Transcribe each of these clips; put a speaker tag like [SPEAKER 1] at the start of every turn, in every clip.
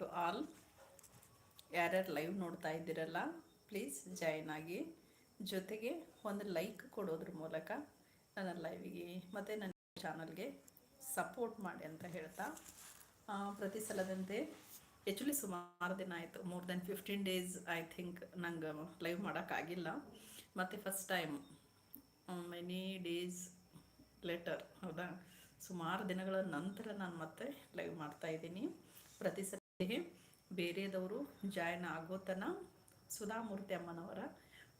[SPEAKER 1] To all ಯಾರ್ಯಾರು live ನೋಡ್ತಾ ಇದ್ದೀರಲ್ಲ ಪ್ಲೀಸ್ ಜಾಯ್ನ್ ಆಗಿ. ಜೊತೆಗೆ ಒಂದು ಲೈಕ್ ಕೊಡೋದ್ರ ಮೂಲಕ ನನ್ನ ಲೈವಿಗೆ ಮತ್ತು ನನ್ನ ಚಾನಲ್ಗೆ ಸಪೋರ್ಟ್ ಮಾಡಿ ಅಂತ ಹೇಳ್ತಾ ಪ್ರತಿ ಸಲದಂತೆ ಆ್ಯಕ್ಚುಲಿ ಸುಮಾರು ದಿನ ಆಯಿತು more then fifteen days I think ನಂಗೆ ಲೈವ್ ಮಾಡೋಕ್ಕಾಗಿಲ್ಲ ಮತ್ತು first time many days later ಹೌದಾ? ಸುಮಾರು ದಿನಗಳ ನಂತರ ನಾನು ಮತ್ತೆ ಲೈವ್ ಮಾಡ್ತಾ ಇದ್ದೀನಿ. ಪ್ರತಿ ಸಲ ಬೇರೆದವರು ಜಾಯ್ನ್ ಆಗೋತನ ಸುಧಾಮೂರ್ತಿ ಅಮ್ಮನವರ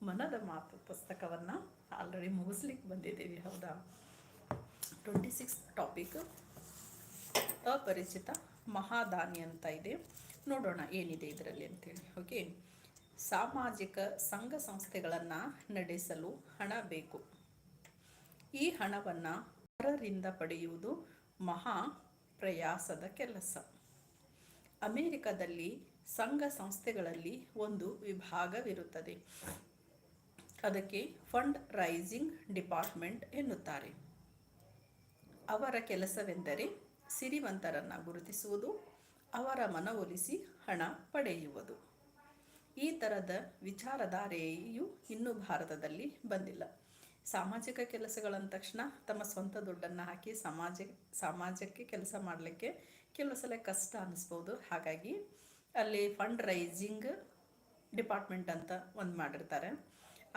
[SPEAKER 1] ಮನದ ಮಾತು ಪುಸ್ತಕವನ್ನು ಆಲ್ರೆಡಿ ಮುಗಿಸ್ಲಿಕ್ಕೆ ಬಂದಿದ್ದೀವಿ, ಹೌದಾ? ಟ್ವೆಂಟಿ ಸಿಕ್ಸ್ ಟಾಪಿಕ್ ಅಪರಿಚಿತ ಮಹಾದಾನಿ ಅಂತ ಇದೆ. ನೋಡೋಣ ಏನಿದೆ ಇದರಲ್ಲಿ ಅಂತೇಳಿ ಓಕೆ ಸಾಮಾಜಿಕ ಸಂಘ ಸಂಸ್ಥೆಗಳನ್ನು ನಡೆಸಲು ಹಣ ಬೇಕು. ಈ ಹಣವನ್ನು ಪರರಿಂದ ಪಡೆಯುವುದು ಮಹಾ ಪ್ರಯಾಸದ ಕೆಲಸ. ಅಮೆರಿಕದಲ್ಲಿ ಸಂಘ ಸಂಸ್ಥೆಗಳಲ್ಲಿ ಒಂದು ವಿಭಾಗವಿರುತ್ತದೆ. ಅದಕ್ಕೆ ಫಂಡ್ ರೈಸಿಂಗ್ ಡಿಪಾರ್ಟ್ಮೆಂಟ್ ಎನ್ನುತ್ತಾರೆ. ಅವರ ಕೆಲಸವೆಂದರೆ ಸಿರಿವಂತರನ್ನು ಗುರುತಿಸುವುದು, ಅವರ ಮನವೊಲಿಸಿ ಹಣ ಪಡೆಯುವುದು. ಈ ಥರದ ವಿಚಾರಧಾರೆಯು ಇನ್ನೂ ಭಾರತದಲ್ಲಿ ಬಂದಿಲ್ಲ. ಸಾಮಾಜಿಕ ಕೆಲಸಗಳಂದ ತಕ್ಷಣ ತಮ್ಮ ಸ್ವಂತ ದುಡ್ಡನ್ನು ಹಾಕಿ ಸಮಾಜ, ಸಮಾಜಕ್ಕೆ ಕೆಲಸ ಮಾಡಲಿಕ್ಕೆ ಕೆಲವು ಸಲ ಕಷ್ಟ ಅನ್ನಿಸ್ಬೋದು ಹಾಗಾಗಿ ಅಲ್ಲಿ ಫಂಡ್ ರೈಸಿಂಗ್ ಡಿಪಾರ್ಟ್ಮೆಂಟ್ ಅಂತ ಒಂದು ಮಾಡಿರ್ತಾರೆ.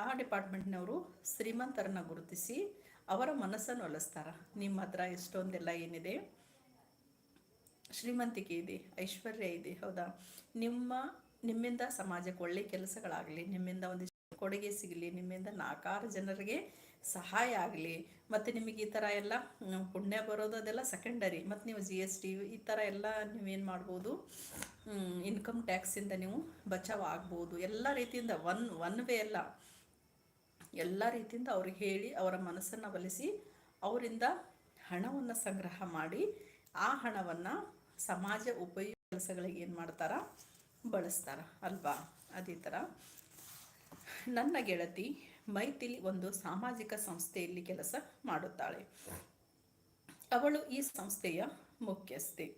[SPEAKER 1] ಆ ಡಿಪಾರ್ಟ್ಮೆಂಟ್ನವರು ಶ್ರೀಮಂತರನ್ನ ಗುರುತಿಸಿ ಅವರ ಮನಸ್ಸನ್ನು ಒಲಿಸ್ತಾರೆ. ನಿಮ್ಮ ಹತ್ರ ಎಷ್ಟೊಂದೆಲ್ಲ ಏನಿದೆ? ಶ್ರೀಮಂತಿಕೆ ಇದೆ, ಐಶ್ವರ್ಯ ಇದೆ, ಹೌದಾ? ನಿಮ್ಮ, ನಿಮ್ಮಿಂದ ಸಮಾಜಕ್ಕೆ ಒಳ್ಳೆ ಕೆಲಸಗಳಾಗಲಿ, ನಿಮ್ಮಿಂದ ಒಂದಿಷ್ಟು ಕೊಡುಗೆ ಸಿಗಲಿ, ನಿಮ್ಮಿಂದ ನಾಲ್ಕಾರು ಜನರಿಗೆ ಸಹಾಯ ಆಗಲಿ, ಮತ್ತು ನಿಮಗೆ ಈ ಥರ ಎಲ್ಲ ಪುಣ್ಯ ಬರೋದು ಅದೆಲ್ಲ ಸೆಕೆಂಡರಿ ಮತ್ತು ನೀವು ಜಿ ಎಸ್ ಟಿ ಈ ಥರ ಎಲ್ಲ ನೀವೇನು ಮಾಡ್ಬೋದು ಇನ್ಕಮ್ ಟ್ಯಾಕ್ಸಿಂದ ನೀವು ಬಚಾವ್ ಆಗ್ಬೋದು. ಎಲ್ಲ ರೀತಿಯಿಂದ ಒನ್ ಒನ್ ವೇ ಅಲ್ಲ ಎಲ್ಲ ರೀತಿಯಿಂದ ಅವ್ರಿಗೆ ಹೇಳಿ, ಅವರ ಮನಸ್ಸನ್ನು ಒಲಿಸಿ ಅವರಿಂದ ಹಣವನ್ನು ಸಂಗ್ರಹ ಮಾಡಿ, ಆ ಹಣವನ್ನು ಸಮಾಜ ಉಪಯೋಗ ಕೆಲಸಗಳಿಗೆ ಏನು ಮಾಡ್ತಾರ? ಬಳಸ್ತಾರ ಅಲ್ವಾ? ಅದೇ ಥರ ನನ್ನ ಗೆಳತಿ ಮೈಥಿಲಿ ಒಂದು ಸಾಮಾಜಿಕ ಸಂಸ್ಥೆಯಲ್ಲಿ ಕೆಲಸ ಮಾಡುತ್ತಾಳೆ. ಅವಳು ಈ ಸಂಸ್ಥೆಯ ಮುಖ್ಯಸ್ಥೆ.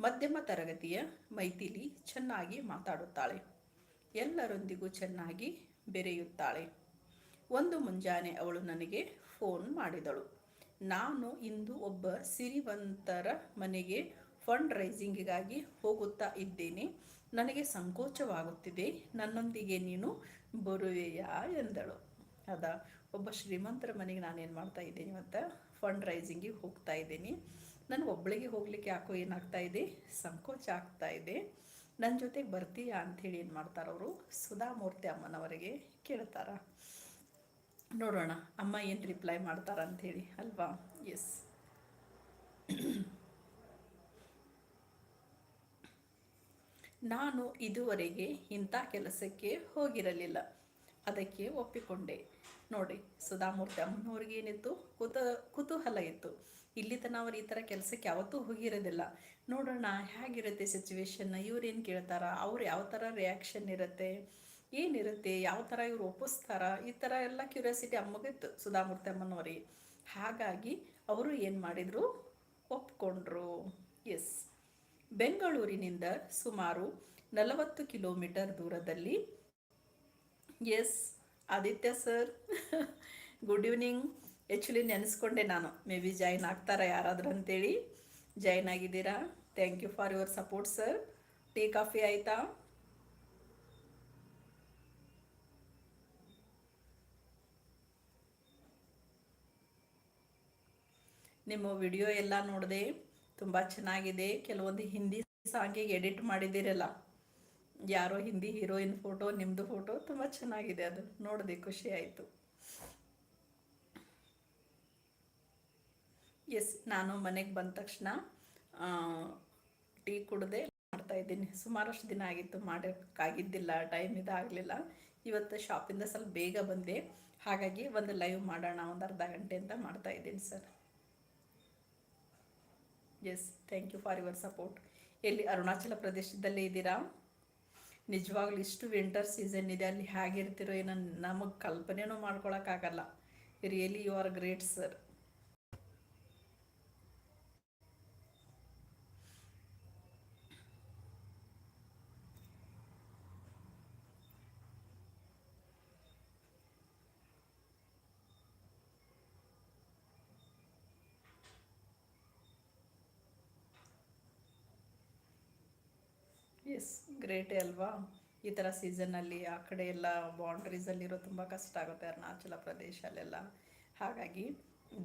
[SPEAKER 1] ಮಧ್ಯಮ ತರಗತಿಯ ಮೈಥಿಲಿ ಚೆನ್ನಾಗಿ ಮಾತಾಡುತ್ತಾಳೆ. ಎಲ್ಲರೊಂದಿಗೂ ಚೆನ್ನಾಗಿ ಬೆರೆಯುತ್ತಾಳೆ. ಒಂದು ಮುಂಜಾನೆ ಅವಳು ನನಗೆ ಫೋನ್ ಮಾಡಿದಳು. ನಾನು ಇಂದು ಒಬ್ಬ ಸಿರಿವಂತರ ಮನೆಗೆ ಫಂಡ್ ರೈಸಿಂಗ್ಗಾಗಿ ಹೋಗುತ್ತಾ ಇದ್ದೇನೆ. ನನಗೆ ಸಂಕೋಚವಾಗುತ್ತಿದೆ. ನನ್ನೊಂದಿಗೆ ನೀನು ಬರುವೆಯಾ ಎಂದಳು. ಹೌದಾ ಒಬ್ಬ ಶ್ರೀಮಂತರ ಮನೆಗೆ ನಾನೇನು ಮಾಡ್ತಾ ಇದ್ದೀನಿ ಮತ್ತು ಫಂಡ್ ರೈಸಿಂಗಿಗೆ ಹೋಗ್ತಾ ಇದ್ದೀನಿ. ನಾನು ಒಬ್ಬಳಿಗೆ ಹೋಗ್ಲಿಕ್ಕೆ ಯಾಕೋ ಏನಾಗ್ತಾ ಇದೆ? ಸಂಕೋಚ ಆಗ್ತಾ ಇದೆ. ನನ್ನ ಜೊತೆಗೆ ಬರ್ತೀಯಾ ಅಂಥೇಳಿ ಏನು ಮಾಡ್ತಾರೆ ಅವರು? ಸುಧಾಮೂರ್ತಿ ಅಮ್ಮನವರಿಗೆ ಕೇಳ್ತಾರ. ನೋಡೋಣ, ಅಮ್ಮ ಏನು ರಿಪ್ಲೈ ಮಾಡ್ತಾರ ಅಂಥೇಳಿ, ಅಲ್ವಾ? ಎಸ್ ನಾನು ಇದುವರೆಗೆ ಇಂಥ ಕೆಲಸಕ್ಕೆ ಹೋಗಿರಲಿಲ್ಲ. ಅದಕ್ಕೆ ಒಪ್ಪಿಕೊಂಡೆ. ನೋಡಿ, ಸುಧಾಮೂರ್ತಿ ಅಮ್ಮನವ್ರಿಗೆ ಏನಿತ್ತು? ಕುತ, ಕುತೂಹಲ ಇತ್ತು. ಇಲ್ಲಿ ತನ ಅವ್ರು ಈ ಥರ ಕೆಲಸಕ್ಕೆ ಯಾವತ್ತೂ ಹೋಗಿರೋದಿಲ್ಲ. ನೋಡೋಣ, ಹೇಗಿರುತ್ತೆ ಸಿಚುವೇಶನ್ ಇವ್ರೇನು ಕೇಳ್ತಾರ? ಅವ್ರು ಯಾವ ಥರ ರಿಯಾಕ್ಷನ್ ಇರುತ್ತೆ? ಏನಿರುತ್ತೆ ಯಾವ ಥರ ಇವ್ರು ಒಪ್ಪಿಸ್ತಾರ? ಈ ಥರ ಎಲ್ಲ ಕ್ಯೂರಿಯಾಸಿಟಿ ಅಮ್ಮಗಿತ್ತು ಸುಧಾಮೂರ್ತಿ ಅಮ್ಮನವ್ರಿಗೆ. ಹಾಗಾಗಿ ಅವರು ಏನು ಮಾಡಿದರು? ಒಪ್ಕೊಂಡ್ರು. ಎಸ್ ಬೆಂಗಳೂರಿನಿಂದ ಸುಮಾರು ನಲವತ್ತು ಕಿಲೋಮೀಟರ್ ದೂರದಲ್ಲಿ yes Aditya sir, good evening. Actually ನೆನೆಸ್ಕೊಂಡೆ ನಾನು. ಮೇ ಬಿ ಜಾಯ್ನ್ ಆಗ್ತಾರಾ ಯಾರಾದರೂ ಅಂತೇಳಿ. ಜಾಯ್ನ್ ಆಗಿದ್ದೀರಾ? Thank you for your support sir tea coffee ಆಯಿತಾ? ನಿಮ್ಮ ವಿಡಿಯೋ ಎಲ್ಲ ನೋಡಿದೆ ತುಂಬ ಚೆನ್ನಾಗಿದೆ. ಕೆಲವೊಂದು ಹಿಂದಿ ಸಾಂಗಿಗೆ ಎಡಿಟ್ ಮಾಡಿದ್ದೀರಲ್ಲ? ಯಾರೋ ಹಿಂದಿ ಹೀರೋಯಿನ್ ಫೋಟೋ ನಿಮ್ಮದು ಫೋಟೋ ತುಂಬ ಚೆನ್ನಾಗಿದೆ ಅದು ನೋಡಿದೆ ಖುಷಿ ಆಯಿತು. ಎಸ್, ನಾನು ಮನೆಗೆ ಬಂದ ತಕ್ಷಣ ಟೀ ಕುಡ್ದೆ ಮಾಡ್ತಾ ಇದ್ದೀನಿ. ಸುಮಾರಷ್ಟು ದಿನ ಆಗಿತ್ತು ಮಾಡೋಕ್ಕಾಗಿದ್ದಿಲ್ಲ ಟೈಮ್ ಇದಾಗಲಿಲ್ಲ. ಇವತ್ತು ಶಾಪಿಂದ ಸ್ವಲ್ಪ ಬೇಗ ಬಂದೆ. ಹಾಗಾಗಿ ಒಂದು ಲೈವ್ ಮಾಡೋಣ, ಒಂದು ಅರ್ಧ ಗಂಟೆ ಅಂತ ಮಾಡ್ತಾ ಇದ್ದೀನಿ sir. Yes, thank you for your support. ಎಲ್ಲಿ ಅರುಣಾಚಲ ಪ್ರದೇಶದಲ್ಲೇ ಇದ್ದೀರಾ? ನಿಜವಾಗ್ಲೂ ಇಷ್ಟು ವಿಂಟರ್ ಸೀಸನ್ ಇದೆ, ಅಲ್ಲಿ ಹೇಗಿರ್ತಿರೋ ಏನೋ ನಮಗೆ ಕಲ್ಪನೆನೂ ಮಾಡ್ಕೊಳಕ್ಕಾಗಲ್ಲ. Really you are great sir yes ಗ್ರೇಟೇ ಅಲ್ವಾ? ಈ ಥರ ಸೀಸನ್ನಲ್ಲಿ ಆ ಕಡೆ ಎಲ್ಲ ಬೌಂಡ್ರೀಸಲ್ಲಿರೋ ತುಂಬ ಕಷ್ಟ ಆಗುತ್ತೆ ಅರುಣಾಚಲ ಪ್ರದೇಶ ಅಲ್ಲೆಲ್ಲ. ಹಾಗಾಗಿ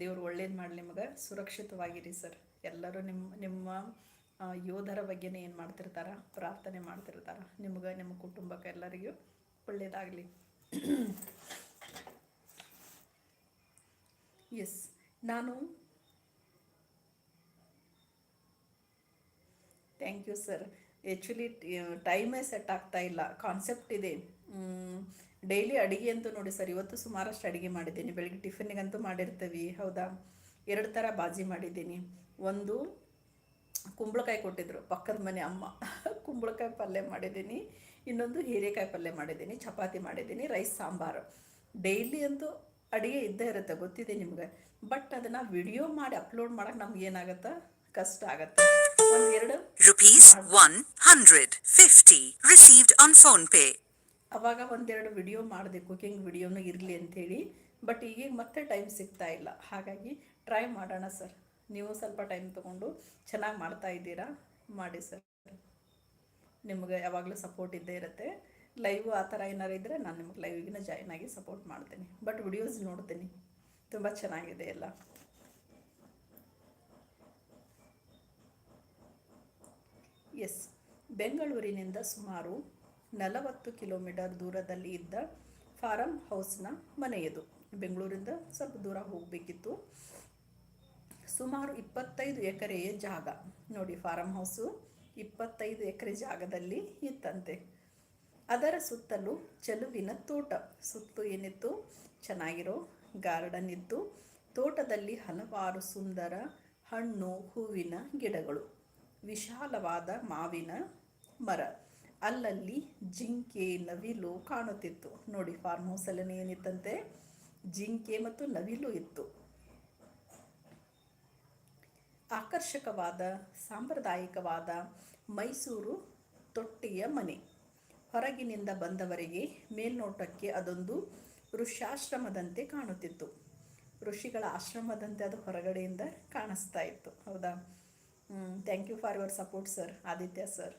[SPEAKER 1] ದೇವ್ರು ಒಳ್ಳೇದು ಮಾಡಲಿ ನಿಮಗೆ ಸುರಕ್ಷಿತವಾಗಿರಿ ಸರ್ ಎಲ್ಲರೂ ನಿಮ್ಮ ನಿಮ್ಮ ಯೋಧರ ಬಗ್ಗೆನೇ ಏನು ಮಾಡ್ತಿರ್ತಾರ? ಪ್ರಾರ್ಥನೆ ಮಾಡ್ತಿರ್ತಾರ. ನಿಮ್ಗೆ, ನಿಮ್ಮ ಕುಟುಂಬಕ್ಕೆ ಎಲ್ಲರಿಗೂ ಒಳ್ಳೇದಾಗಲಿ. ಎಸ್ ನಾನು ಥ್ಯಾಂಕ್ ಯು ಸರ್ ಆ್ಯಕ್ಚುಲಿ ಟೈಮೇ ಸೆಟ್ ಆಗ್ತಾ ಇಲ್ಲ. ಕಾನ್ಸೆಪ್ಟ್ ಇದೆ. ಡೈಲಿ ಅಡುಗೆ ಅಂತೂ ನೋಡಿ ಸರ್, ಇವತ್ತು ಸುಮಾರಷ್ಟು ಅಡುಗೆ ಮಾಡಿದ್ದೀನಿ. ಬೆಳಗ್ಗೆ ಟಿಫಿನಿಗಂತೂ ಮಾಡಿರ್ತೀವಿ. ಹೌದಾ? ಎರಡು ಥರ ಬಾಜಿ ಮಾಡಿದ್ದೀನಿ. ಒಂದು, ಕುಂಬಳಕಾಯಿ ಕೊಟ್ಟಿದ್ರು. ಪಕ್ಕದ ಮನೆ ಅಮ್ಮ. ಕುಂಬಳಕಾಯಿ ಪಲ್ಯ ಮಾಡಿದ್ದೀನಿ. ಇನ್ನೊಂದು ಹೀರೆಕಾಯಿ ಪಲ್ಯ ಮಾಡಿದ್ದೀನಿ. ಚಪಾತಿ ಮಾಡಿದ್ದೀನಿ. ರೈಸ್, ಸಾಂಬಾರು. ಡೈಲಿ ಅಂತೂ ಅಡುಗೆ ಇದ್ದೇ ಇರುತ್ತೆ. ಗೊತ್ತಿದೆ ನಿಮ್ಗೆ. ಬಟ್ ಅದನ್ನು ವಿಡಿಯೋ ಮಾಡಿ ಅಪ್ಲೋಡ್ ಮಾಡೋಕೆ ನಮ್ಗೆ ಏನಾಗುತ್ತೆ ಕಷ್ಟ ಆಗತ್ತೆ. Rupees one
[SPEAKER 2] hundred fifty received on PhonePe
[SPEAKER 1] ಅವಾಗ ಒಂದೆರಡು ವಿಡಿಯೋ ಮಾಡಿದೆ ಕುಕಿಂಗ್ ವಿಡಿಯೋನು ಇರಲಿ ಅಂತೇಳಿ. ಬಟ್ ಈಗ ಮತ್ತೆ ಟೈಮ್ ಸಿಗ್ತಾ ಇಲ್ಲ. ಹಾಗಾಗಿ ಟ್ರೈ ಮಾಡೋಣ ಸರ್ ನೀವು ಸ್ವಲ್ಪ ಟೈಮ್ ತೊಗೊಂಡು ಚೆನ್ನಾಗಿ ಮಾಡ್ತಾ ಇದ್ದೀರಾ? ಮಾಡಿ ಸರ್ ನಿಮಗೆ ಯಾವಾಗಲೂ ಸಪೋರ್ಟ್ ಇದ್ದೇ ಇರುತ್ತೆ. ಲೈವ್ ಆ ಥರ ಏನಾರು ಇದ್ದರೆ ನಾನು ನಿಮಗೆ ಲೈವಿಗಿನ ಜಾಯ್ನ್ ಆಗಿ ಸಪೋರ್ಟ್ ಮಾಡ್ತೀನಿ. ಬಟ್ ವಿಡಿಯೋಸ್ ನೋಡ್ತೀನಿ. ತುಂಬ ಚೆನ್ನಾಗಿದೆ ಎಲ್ಲ. ಎಸ್. ಬೆಂಗಳೂರಿನಿಂದ ಸುಮಾರು ನಲವತ್ತು ಕಿಲೋಮೀಟರ್ ದೂರದಲ್ಲಿ ಇದ್ದ ಫಾರಂ ಹೌಸ್ನ ಮನೆಯದು. ಬೆಂಗಳೂರಿಂದ ಸ್ವಲ್ಪ ದೂರ ಹೋಗಬೇಕಿತ್ತು. ಸುಮಾರು ಇಪ್ಪತ್ತೈದು ಎಕರೆಯ ಜಾಗ. ನೋಡಿ, ಫಾರಂ ಹೌಸು ಇಪ್ಪತ್ತೈದು ಎಕರೆ ಜಾಗದಲ್ಲಿ ಇತ್ತಂತೆ. ಅದರ ಸುತ್ತಲೂ ಚೆಲುವಿನ ತೋಟ. ಸುತ್ತು ಏನಿತ್ತು? ಚೆನ್ನಾಗಿರೋ ಗಾರ್ಡನ್ ಇತ್ತು. ತೋಟದಲ್ಲಿ ಹಲವಾರು ಸುಂದರ ಹಣ್ಣು, ಹೂವಿನ ಗಿಡಗಳು. ವಿಶಾಲವಾದ ಮಾವಿನ ಮರ. ಅಲ್ಲಲ್ಲಿ ಜಿಂಕೆ, ನವಿಲು ಕಾಣುತ್ತಿತ್ತು. ನೋಡಿ ಫಾರ್ಮ್ ಹೌಸಲ್ಲಿ ಏನಿತ್ತಂತೆ? ಜಿಂಕೆ ಮತ್ತು ನವಿಲು ಇತ್ತು. ಆಕರ್ಷಕವಾದ, ಸಾಂಪ್ರದಾಯಿಕವಾದ ಮೈಸೂರು ತೊಟ್ಟಿಯ ಮನೆ. ಹೊರಗಿನಿಂದ ಬಂದವರಿಗೆ ಮೇಲ್ನೋಟಕ್ಕೆ ಅದೊಂದು ಋಷಾಶ್ರಮದಂತೆ ಕಾಣುತ್ತಿತ್ತು. ಋಷಿಗಳ ಆಶ್ರಮದಂತೆ ಅದು ಹೊರಗಡೆಯಿಂದ ಕಾಣಿಸ್ತಾ ಇತ್ತು. ಹೌದಾ? Thank you for your support sir Aditya sir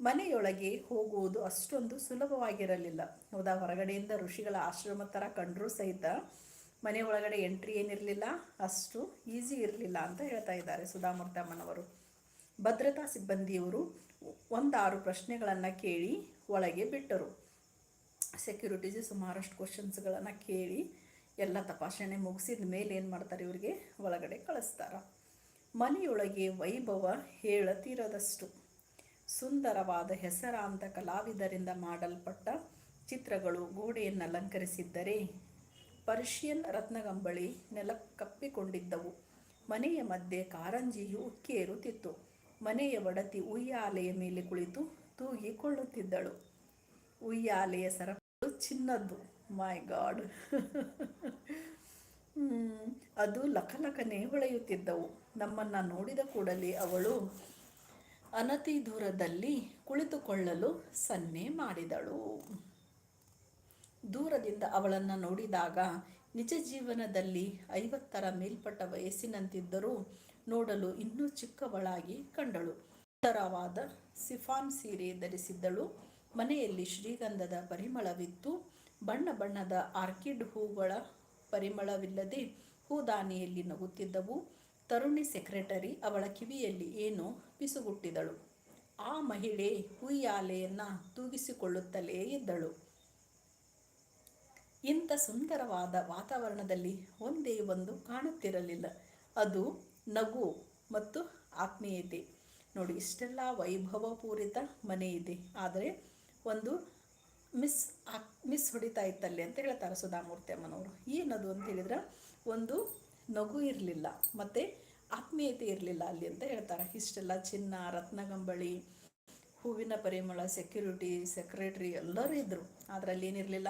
[SPEAKER 1] ಮನೆಯೊಳಗೆ ಹೋಗುವುದು ಅಷ್ಟೊಂದು ಸುಲಭವಾಗಿರಲಿಲ್ಲ. ಹೌದಾ? ಹೊರಗಡೆಯಿಂದ ಋಷಿಗಳ ಆಶ್ರಮ ಥರ ಕಂಡರೂ ಸಹಿತ ಮನೆ ಒಳಗಡೆ ಎಂಟ್ರಿ ಏನಿರಲಿಲ್ಲ, ಅಷ್ಟು ಈಸಿ ಇರಲಿಲ್ಲ ಅಂತ ಹೇಳ್ತಾ ಇದ್ದಾರೆ ಸುಧಾಮೂರ್ತಮ್ಮನವರು ಭದ್ರತಾ ಸಿಬ್ಬಂದಿಯವರು ಒಂದಾರು ಪ್ರಶ್ನೆಗಳನ್ನು ಕೇಳಿ ಒಳಗೆ ಬಿಟ್ಟರು. ಸೆಕ್ಯೂರಿಟೀಸ್ ಸುಮಾರಷ್ಟು ಕ್ವಶನ್ಸ್ಗಳನ್ನು ಕೇಳಿ ಎಲ್ಲ ತಪಾಸಣೆ ಮುಗಿಸಿದ ಮೇಲೆ ಏನು ಮಾಡ್ತಾರೆ ಇವರಿಗೆ? ಒಳಗಡೆ ಕಳಿಸ್ತಾರ. ಮನೆಯೊಳಗೆ ವೈಭವ ಹೇಳತಿರದಷ್ಟು. ಸುಂದರವಾದ ಹೆಸರಾಂತ ಕಲಾವಿದರಿಂದ ಮಾಡಲ್ಪಟ್ಟ ಚಿತ್ರಗಳು ಗೋಡೆಯನ್ನು ಅಲಂಕರಿಸಿದ್ದರೆ ಪರ್ಷಿಯನ್ ರತ್ನಗಂಬಳಿ ನೆಲಕ್ಕಪ್ಪಿಕೊಂಡಿದ್ದವು ಮನೆಯ ಮಧ್ಯೆ ಕಾರಂಜಿಯು ಉಕ್ಕೇರುತ್ತಿತ್ತು ಮನೆಯ ಒಡತಿ ಉಯ್ಯಾಲೆಯ ಮೇಲೆ ಕುಳಿತು ತೂಗಿಕೊಳ್ಳುತ್ತಿದ್ದಳು. ಉಯ್ಯಾಲೆಯ ಸರಪಳು ಚಿನ್ನದ್ದು. My God. ಅದು ಲಕಲಕನೆ ಹೊಳೆಯುತ್ತಿದ್ದವು. ನಮ್ಮನ್ನು ನೋಡಿದ ಕೂಡಲೇ ಅವಳು ಅನತಿ ದೂರದಲ್ಲಿ ಕುಳಿತುಕೊಳ್ಳಲು ಸನ್ನೆ ಮಾಡಿದಳು. ದೂರದಿಂದ ಅವಳನ್ನು ನೋಡಿದಾಗ ನಿಜ ಜೀವನದಲ್ಲಿ ಐವತ್ತರ ಮೇಲ್ಪಟ್ಟ ವಯಸ್ಸಿನಂತಿದ್ದರೂ ನೋಡಲು ಇನ್ನೂ ಚಿಕ್ಕವಳಾಗಿ ಕಂಡಳು. ಸುಂದರವಾದ ಸಿಫಾನ್ ಸೀರೆ ಧರಿಸಿದ್ದಳು. ಮನೆಯಲ್ಲಿ ಶ್ರೀಗಂಧದ ಪರಿಮಳವಿತ್ತು. ಬಣ್ಣ ಬಣ್ಣದ ಆರ್ಕಿಡ್ ಹೂಗಳ ಪರಿಮಳವಿಲ್ಲದೆ ಹೂದಾನಿಯಲ್ಲಿ ನಗುತ್ತಿದ್ದವು. ತರುಣಿ ಸೆಕ್ರೆಟರಿ ಅವಳ ಕಿವಿಯಲ್ಲಿ ಏನೋ ಪಿಸುಗುಟ್ಟಿದಳು ಆ ಮಹಿಳೆ ಹುಯ್ಯಾಲೆಯನ್ನು ತೂಗಿಸಿಕೊಳ್ಳುತ್ತಲೇ ಇದ್ದಳು. ಇಂಥ ಸುಂದರವಾದ ವಾತಾವರಣದಲ್ಲಿ ಒಂದೇ ಒಂದು ಕಾಣುತ್ತಿರಲಿಲ್ಲ. ಅದು ನಗು ಮತ್ತು ಆತ್ಮೀಯತೆ. ನೋಡಿ, ಇಷ್ಟೆಲ್ಲ ವೈಭವಪೂರಿತ ಮನೆ ಇದೆ ಆದರೆ ಒಂದು ಮಿಸ್ ಮಿಸ್ ಹೊಡಿತಾ ಇತ್ತಲ್ಲಿ ಅಂತ ಹೇಳ್ತಾರೆ ಸುಧಾಮೂರ್ತಿ ಅಮ್ಮನವರು. ಏನದು ಅಂತ ಹೇಳಿದ್ರೆ, ಒಂದು ನಗು ಇರಲಿಲ್ಲ, ಮತ್ತು ಆತ್ಮೀಯತೆ ಇರಲಿಲ್ಲ ಅಲ್ಲಿ ಅಂತ ಹೇಳ್ತಾರೆ. ಇಷ್ಟೆಲ್ಲ ಚಿನ್ನ, ರತ್ನಗಂಬಳಿ, ಹೂವಿನ ಪರಿಮಳ ಸೆಕ್ಯೂರಿಟಿ ಸೆಕ್ರೆಟ್ರಿ ಎಲ್ಲರೂ ಇದ್ದರು ಅದರಲ್ಲಿ ಏನಿರಲಿಲ್ಲ,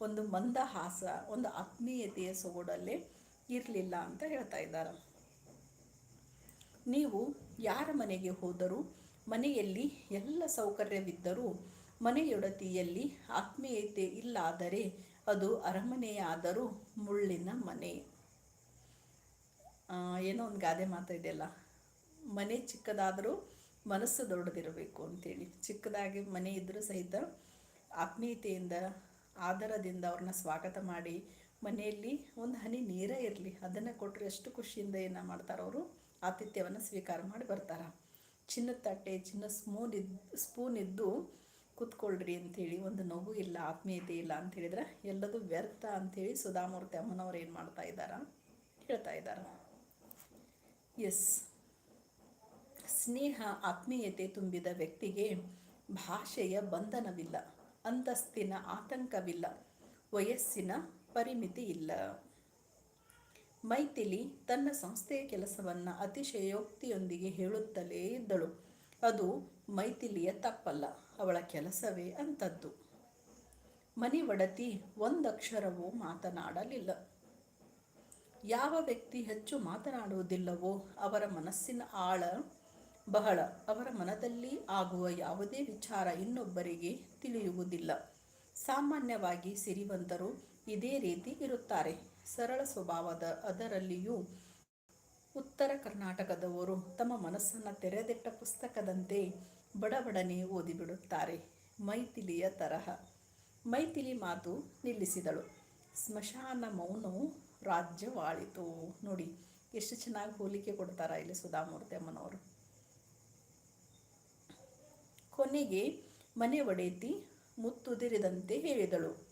[SPEAKER 1] ಒಂದು ಮಂದಹಾಸ, ಒಂದು ಆತ್ಮೀಯತೆಯ ಸೊಗಡಲ್ಲಿ ಇರಲಿಲ್ಲ ಅಂತ ಹೇಳ್ತಾ ಇದ್ದಾರೆ. ನೀವು ಯಾರ ಮನೆಗೆ ಹೋದರೂ, ಮನೆಯಲ್ಲಿ ಎಲ್ಲ ಸೌಕರ್ಯವಿದ್ದರೂ ಮನೆಯೊಡತಿಯಲ್ಲಿ ಆತ್ಮೀಯತೆ ಇಲ್ಲಾದರೆ ಅದು ಅರಮನೆಯಾದರೂ ಮುಳ್ಳಿನ ಮನೆ. ಏನೋ ಒಂದು ಗಾದೆ ಮಾತು ಇದೆಯಲ್ಲ? ಮನೆ ಚಿಕ್ಕದಾದರೂ ಮನಸ್ಸು ದೊಡ್ಡದಿರಬೇಕು ಅಂತೇಳಿ. ಚಿಕ್ಕದಾಗಿ ಮನೆ ಇದ್ದರೂ ಸಹಿತ ಆತ್ಮೀಯತೆಯಿಂದ, ಆದರದಿಂದ ಅವ್ರನ್ನ ಸ್ವಾಗತ ಮಾಡಿ ಮನೆಯಲ್ಲಿ ಒಂದು ಹನಿ ನೀರೇ ಇರಲಿ. ಅದನ್ನು ಕೊಟ್ಟರೆ ಎಷ್ಟು ಖುಷಿಯಿಂದ ಏನು ಮಾಡ್ತಾರೆ ಅವರು ಆತಿಥ್ಯವನ್ನು ಸ್ವೀಕಾರ ಮಾಡಿ ಬರ್ತಾರೆ. ಚಿನ್ನದ ತಟ್ಟೆ ಚಿನ್ನ ಸ್ಮೂನ್ ಇದ್ದು ಸ್ಪೂನ್ ಇದ್ದು ಕೂತ್ಕೊಳ್ರಿ ಅಂಥೇಳಿ ಒಂದು ನಗು ಇಲ್ಲ, ಆತ್ಮೀಯತೆ ಇಲ್ಲ ಅಂತ ಹೇಳಿದ್ರೆ ಎಲ್ಲದೂ ವ್ಯರ್ಥ ಅಂಥೇಳಿ ಸುಧಾಮೂರ್ತಿ ಅಮ್ಮನವ್ರು ಏನು ಮಾಡ್ತಾ ಇದ್ದಾರ? ಹೇಳ್ತಾ ಇದ್ದಾರೆ. ಎಸ್ ಸ್ನೇಹ, ಆತ್ಮೀಯತೆ ತುಂಬಿದ ವ್ಯಕ್ತಿಗೆ ಭಾಷೆಯ ಬಂಧನವಿಲ್ಲ, ಅಂತಸ್ತಿನ ಆತಂಕವಿಲ್ಲ, ವಯಸ್ಸಿನ ಪರಿಮಿತಿ ಇಲ್ಲ. ಮೈಥಿಲಿ ತನ್ನ ಸಂಸ್ಥೆಯ ಕೆಲಸವನ್ನು ಅತಿಶಯೋಕ್ತಿಯೊಂದಿಗೆ ಹೇಳುತ್ತಲೇ ಇದ್ದಳು. ಅದು ಮೈಥಿಲಿಯ ತಪ್ಪಲ್ಲ, ಅವಳ ಕೆಲಸವೇ ಅಂತದ್ದು ಮನಿ ಒಡತಿ ಒಂದಕ್ಷರವೂ ಮಾತನಾಡಲಿಲ್ಲ. ಯಾವ ವ್ಯಕ್ತಿ ಹೆಚ್ಚು ಮಾತನಾಡುವುದಿಲ್ಲವೋ ಅವರ ಮನಸ್ಸಿನ ಆಳ ಬಹಳ, ಅವರ ಮನದಲ್ಲಿ ಆಗುವ ಯಾವುದೇ ವಿಚಾರ ಇನ್ನೊಬ್ಬರಿಗೆ ತಿಳಿಯುವುದಿಲ್ಲ. ಸಾಮಾನ್ಯವಾಗಿ ಸಿರಿವಂತರು ಇದೇ ರೀತಿ ಇರುತ್ತಾರೆ. ಸರಳ ಸ್ವಭಾವದ ಅದರಲ್ಲಿಯೂ ಉತ್ತರ ಕರ್ನಾಟಕದವರು ತಮ್ಮ ಮನಸ್ಸನ್ನು ತೆರೆದಿಟ್ಟ ಪುಸ್ತಕದಂತೆ ಬಡಬಡನೆ ಓದಿಬಿಡುತ್ತಾರೆ. ಮೈಥಿಲಿಯ ತರಹ. ಮೈಥಿಲಿ ಮಾತು ನಿಲ್ಲಿಸಿದಳು. ಸ್ಮಶಾನ ಮೌನವು ರಾಜ್ಯವಾಳಿತು. ನೋಡಿ, ಎಷ್ಟು ಚೆನ್ನಾಗಿ ಹೋಲಿಕೆ ಕೊಡ್ತಾರ ಇಲ್ಲಿ ಸುಧಾಮೂರ್ತಿ ಅಮ್ಮನವರು. ಕೊನೆಗೆ, ಮನೆ ಒಡೆತಿ ಮುತ್ತುದಿರಿದಂತೆ ಹೇಳಿದಳು.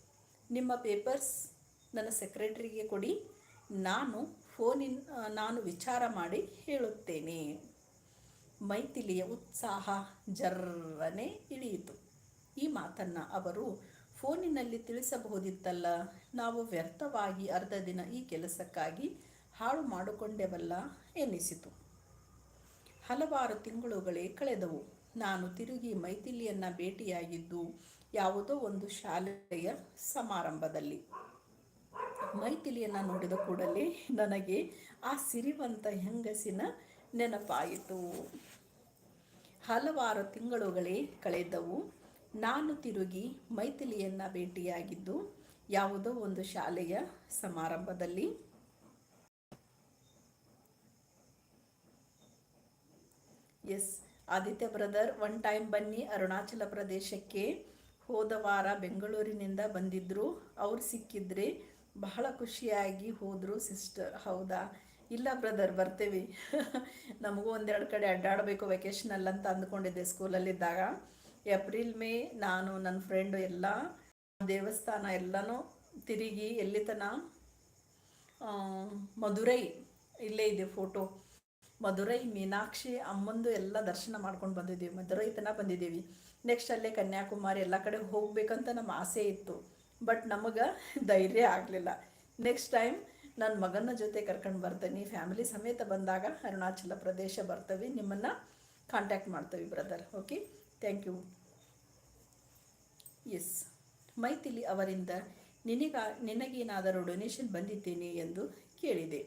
[SPEAKER 1] ನಿಮ್ಮ ಪೇಪರ್ಸ್ ನನ್ನ ಸೆಕ್ರೆಟರಿಗೆ ಕೊಡಿ. ನಾನು ಫೋನಿನ್ ನಾನು ವಿಚಾರ ಮಾಡಿ ಹೇಳುತ್ತೇನೆ. ಮೈಥಿಲಿಯ ಉತ್ಸಾಹ ಜರ್ರನೆ ಇಳಿಯಿತು. ಈ ಮಾತನ್ನು ಅವರು ಫೋನಿನಲ್ಲಿ ತಿಳಿಸಬಹುದಿತ್ತಲ್ಲ, ನಾವು ವ್ಯರ್ಥವಾಗಿ ಅರ್ಧ ದಿನ ಈ ಕೆಲಸಕ್ಕಾಗಿ ಹಾಳು ಮಾಡಿಕೊಂಡೆವಲ್ಲ ಎನ್ನಿಸಿತು. ಹಲವಾರು ತಿಂಗಳುಗಳೇ ಕಳೆದವು. ನಾನು ತಿರುಗಿ ಮೈಥಿಲಿಯನ್ನು ಭೇಟಿಯಾಗಿದ್ದು ಯಾವುದೋ ಒಂದು ಶಾಲೆಯ ಸಮಾರಂಭದಲ್ಲಿ. ಮೈಥಿಲಿಯನ್ನು ನೋಡಿದ ಕೂಡಲೇ ನನಗೆ ಆ ಸಿರಿವಂತ ಹೆಂಗಸಿನ ನೆನಪಾಯಿತು. ಹಲವಾರು ತಿಂಗಳುಗಳೇ ಕಳೆದವು. ನಾನು ತಿರುಗಿ ಮೈಥಿಲಿಯನ್ನು ಭೇಟಿಯಾಗಿದ್ದು ಯಾವುದೋ ಒಂದು ಶಾಲೆಯ ಸಮಾರಂಭದಲ್ಲಿ. Yes, Aditya brother, one time ಬನ್ನಿ ಅರುಣಾಚಲ ಪ್ರದೇಶಕ್ಕೆ ಹೋದ ವಾರ ಬೆಂಗಳೂರಿನಿಂದ ಬಂದಿದ್ದರು ಅವ್ರು ಸಿಕ್ಕಿದ್ರೆ ಬಹಳ ಖುಷಿಯಾಗಿ ಹೋದರು ಸಿಸ್ಟರ್. ಹೌದಾ? ಇಲ್ಲ ಬ್ರದರ್, ಬರ್ತೇವೆ. ನಮಗೂ ಒಂದೆರಡು ಕಡೆ ಅಡ್ಡಾಡಬೇಕು ವೆಕೇಷನಲ್ಲಿ ಅಂತ ಅಂದ್ಕೊಂಡಿದ್ದೆ ಸ್ಕೂಲಲ್ಲಿದ್ದಾಗ. ಏಪ್ರಿಲ್, ಮೇ, ನಾನು, ನನ್ನ ಫ್ರೆಂಡು ಎಲ್ಲ, ದೇವಸ್ಥಾನ ಎಲ್ಲನೂ ತಿರುಗಿ ಎಲ್ಲಿ ತನ ಮಧುರೈ ಇಲ್ಲೇ ಇದೆ ಫೋಟೋ ಮಧುರೈ, ಮೀನಾಕ್ಷಿ, ಅಮ್ಮಂದು ಎಲ್ಲ ದರ್ಶನ ಮಾಡ್ಕೊಂಡು ಬಂದಿದ್ದೀವಿ. ಮಧುರೈ ತನಕ ಬಂದಿದ್ದೀವಿ. ನೆಕ್ಸ್ಟ್ ಅಲ್ಲೇ ಕನ್ಯಾಕುಮಾರಿ ಎಲ್ಲ ಕಡೆ ಹೋಗಬೇಕಂತ ನಮ್ಮ ಆಸೆ ಇತ್ತು. ಬಟ್ ನಮಗೆ ಧೈರ್ಯ ಆಗಲಿಲ್ಲ. ನೆಕ್ಸ್ಟ್ ಟೈಮ್ ನನ್ನ ಮಗನ ಜೊತೆ ಕರ್ಕೊಂಡು ಬರ್ತೀನಿ ಫ್ಯಾಮಿಲಿ ಸಮೇತ ಬಂದಾಗ ಅರುಣಾಚಲ ಪ್ರದೇಶ ಬರ್ತೇವೆ, ನಿಮ್ಮನ್ನು ಕಾಂಟ್ಯಾಕ್ಟ್ ಮಾಡ್ತೇವೆ brother okay thank you yes Maithili ಅವರಿಂದ ನಿನಗ, ನಿನಗೇನಾದರೂ ಡೊನೇಷನ್ ಬಂದಿದ್ದೇನೆ ಎಂದು ಕೇಳಿದೆ.